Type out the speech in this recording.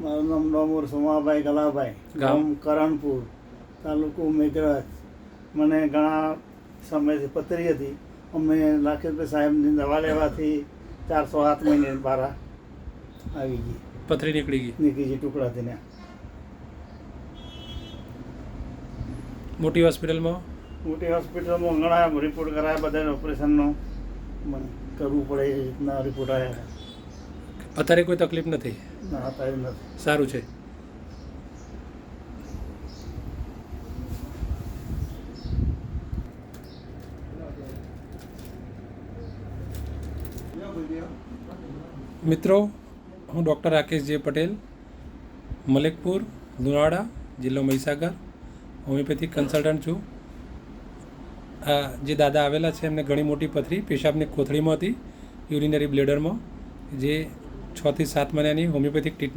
મારું નામ ડોમુર સોમાભાઈ ગલાભાઈ. ગામ? કરણપુર તાલુકો મેઘરાજ. મને ઘણા સમયથી પથરી હતી. અમે લાખેશભાઈ સાહેબની દવા લેવાથી ચારસો સાત મહિને બહાર આવી ગઈ. પથરી નીકળી ગઈ? નીકળી ગઈ ટુકડા થઈને મોટી હોસ્પિટલમાં? મોટી હોસ્પિટલમાં ઘણા રિપોર્ટ કરાયા બધા ઓપરેશનનો. મને કરવું પડે એ રીતના રિપોર્ટ આવ્યા અત્યારે કોઈ તકલીફ નથી? ના અત્યારે નથી. સારું છે. મિત્રો હું ડૉક્ટર રાકેશ જે પટેલ મલેકપુર લુણાવાડા જિલ્લો મહીસાગર હોમિયોપેથિક કન્સલ્ટન્ટ છું. આ જે દાદા આવેલા છે એમને ઘણી મોટી પથરી પેશાબની કોથળીમાં હતી યુરિનરી બ્લેડરમાં જે છથી સાત મહિનાની હોમિયોપેથિક ટ્રીટમેન્ટ